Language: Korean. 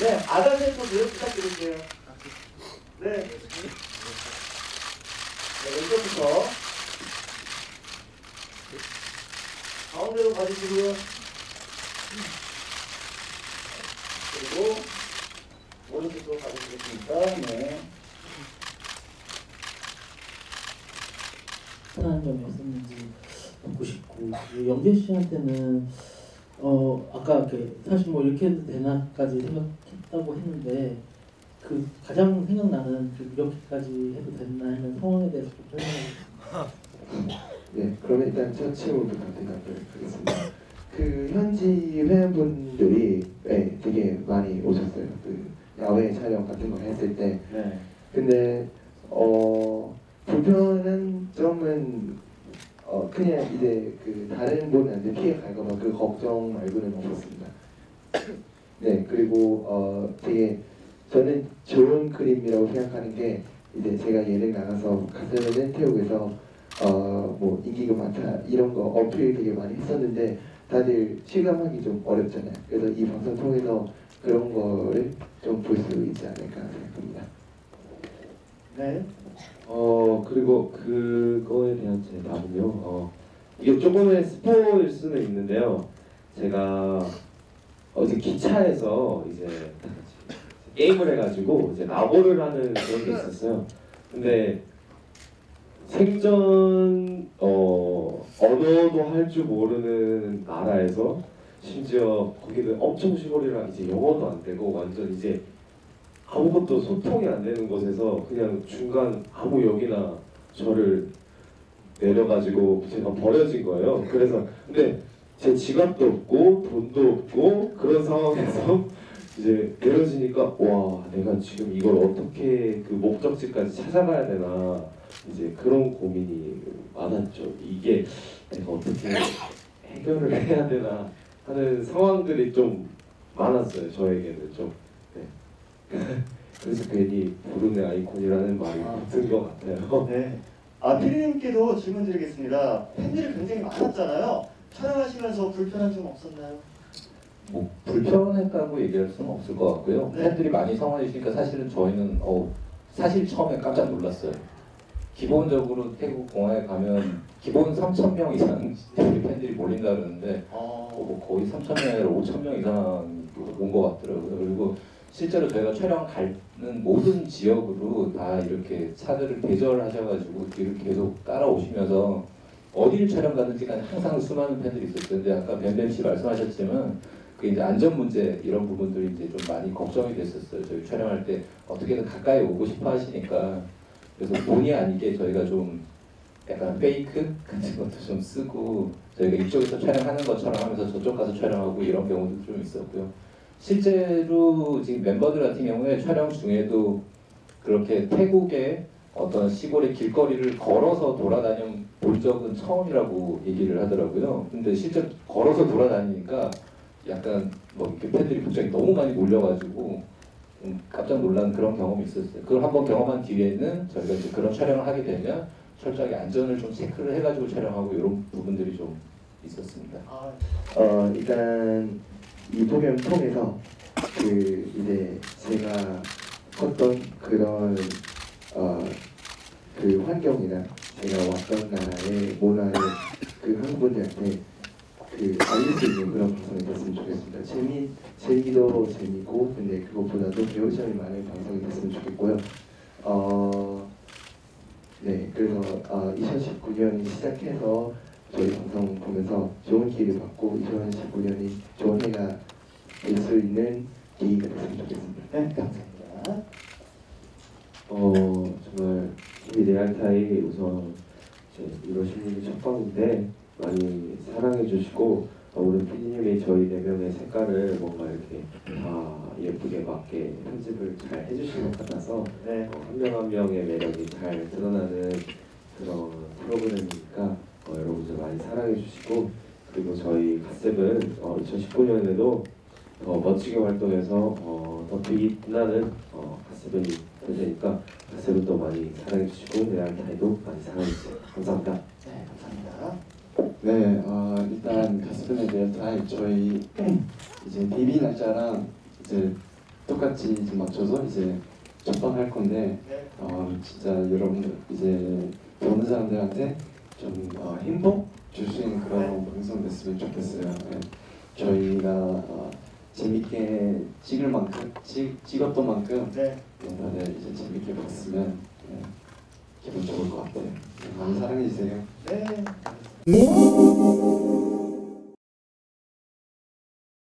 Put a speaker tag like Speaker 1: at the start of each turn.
Speaker 1: 네, 아다센터 교육 부탁드릴게요. 네. 네, 왼쪽부터 가운데로 가주시고요. 그리고 오른쪽으로 가주시겠습니까? 네.
Speaker 2: 편한 점이 없었는지 듣고 싶고 영재 씨한테는 어 아까 이렇게 사실 뭐 이렇게 해도 되나까지 생각했다고 했는데 그 가장 생각나는 그 이렇게까지 해도 됐나 하는 상황에 대해서 좀 설명해
Speaker 3: 네, 그러면 일단 첫 질문부터 대답을 하겠습니다. 그 현지 회원분들이 네, 되게 많이 오셨어요. 그 야외 촬영 같은 거 했을 때.
Speaker 1: 네.
Speaker 3: 근데 어 불편한 점은 어 그냥 이제 그 다른 분한테 피해 갈까봐 그 걱정 말고는 없었습니다. 네, 그리고 어 되게 저는 좋은 그림이라고 생각하는 게 이제 제가 예능 나가서 가슴을 태우고서 어 뭐 인기가 많다 이런 거 어필 되게 많이 했었는데 다들 실감하기 좀 어렵잖아요. 그래서 이 방송 통해서 그런 거를 좀 볼 수 있지 않을까 생각합니다.
Speaker 1: 네.
Speaker 4: 어 그리고 그거에 대한 제 답은요. 어 이게 조금의 스포일 수는 있는데요. 제가 어제 기차에서 이제 게임을 해가지고 이제 나보를 하는 그런 게 있었어요. 근데 생전 어 언어도 할 줄 모르는 나라에서 심지어 거기는 엄청 시골이라 이제 영어도 안 되고 완전 이제 아무것도 소통이 안 되는 곳에서 그냥 중간 아무 역이나 저를 내려가지고 제가 버려진 거예요. 그래서 근데 제 지갑도 없고 돈도 없고 그런 상황에서 이제 내려지니까 와 내가 지금 이걸 어떻게 그 목적지까지 찾아가야 되나 이제 그런 고민이 많았죠. 이게 내가 어떻게 해결을 해야 되나 하는 상황들이 좀 많았어요. 저에게는 좀. 네. 그래서 괜히 부른의 아이콘이라는 말이
Speaker 1: 아.
Speaker 4: 붙은 것 같아요.
Speaker 1: 네. 아, 피디님께도 질문 드리겠습니다. 팬들이 굉장히 많았잖아요. 촬영하시면서 불편한 점 없었나요?
Speaker 5: 뭐 불편했다고 얘기할 수는 없을 것 같고요.
Speaker 1: 네.
Speaker 5: 팬들이 많이 성원해 주니까 사실은 저희는 어, 사실 처음에 깜짝 놀랐어요. 기본적으로 태국 공항에 가면 기본 3천 명 이상 우리 팬들이 몰린다 그러는데 어,
Speaker 1: 어,
Speaker 5: 뭐 거의 3천 명에서 5천 명 이상 온 것 같더라고요. 그리고 실제로 저희가 촬영 가는 모든 지역으로 다 이렇게 차들을 대절하셔가지고 뒤를 계속 따라오시면서 어디를 촬영 가든지 간에 항상 수많은 팬들이 있었어요. 근데 아까 뱀뱀 씨 말씀하셨지만 그 이제 안전 문제 이런 부분들이 이제 좀 많이 걱정이 됐었어요. 저희 촬영할 때 어떻게든 가까이 오고 싶어 하시니까 그래서 본의 아니게 저희가 좀 약간 페이크 같은 것도 좀 쓰고 저희가 이쪽에서 촬영하는 것처럼 하면서 저쪽 가서 촬영하고 이런 경우도 좀 있었고요. 실제로 지금 멤버들 같은 경우에 촬영 중에도 그렇게 태국의 어떤 시골의 길거리를 걸어서 돌아다녀 볼 적은 처음이라고 얘기를 하더라고요. 근데 실제 걸어서 돌아다니니까 약간 뭐 이렇게 팬들이 갑자기 너무 많이 몰려가지고 좀 깜짝 놀란 그런 경험이 있었어요. 그걸 한번 경험한 뒤에는 저희가 이제 그런 촬영을 하게 되면 철저하게 안전을 좀 체크를 해가지고 촬영하고 이런 부분들이 좀 있었습니다.
Speaker 1: 아,
Speaker 3: 어 일단 이 프로그램 통해서 그 이제 제가 컸던 그런 어 그 환경이나 제가 왔던 나라의 문화를 그 한국분들한테 그 알릴 수 있는 그런 방송이 됐으면 좋겠습니다. 재미 재미도 재미고 근데 그것보다도 배울 점이 많은 방송이 됐으면 좋겠고요. 어, 네, 그래서 어, 2019년이 시작해서 저희 방송 보면서 좋은 기회를 받고 2019년이 좋은 해가 될 수 있는 계기가 됐으면 좋겠습니다.
Speaker 1: 네, 감사합니다.
Speaker 4: 어 정말 우리 레알타이 우선 이제 1월 16일 첫 방인데 많이 사랑해 주시고 어, 우리 PD님이 저희 네 명의 색깔을 뭔가 이렇게 다 예쁘게 맞게 편집을 잘 해주신 것 같아서
Speaker 1: 네.
Speaker 4: 한명 한 명의 매력이 잘 드러나는 그런 프로그램이니까 어, 여러분들 많이 사랑 해 주시고 그리고 저희 갓셉은 어, 2019년에도 더 멋지게 활동해서 어, 더 빛나는 어, 갓세븐이 될 테니까 갓세븐 또 많이 사랑해 주시고 레알타이도 많이 사랑해 주세요. 감사합니다.
Speaker 1: 네, 감사합니다.
Speaker 6: 네, 어, 일단 대한 타임 저희 이제 데뷔 날짜랑 이제 똑같이 이제 맞춰서 이제 첫방 할 건데
Speaker 1: 네.
Speaker 6: 어, 진짜 여러분들 이제 보는 사람들한테 좀 어, 행복 줄 수 있는 그런 방송 됐으면 좋겠어요. 네. 저희가 어, 재밌게 찍을 만큼 찍, 찍었던 만큼
Speaker 1: 네.
Speaker 6: 네, 다들 이제 재밌게 봤으면 네, 기분 좋을 것 같아요. 네, 많이 사랑해 주세요.
Speaker 1: 네.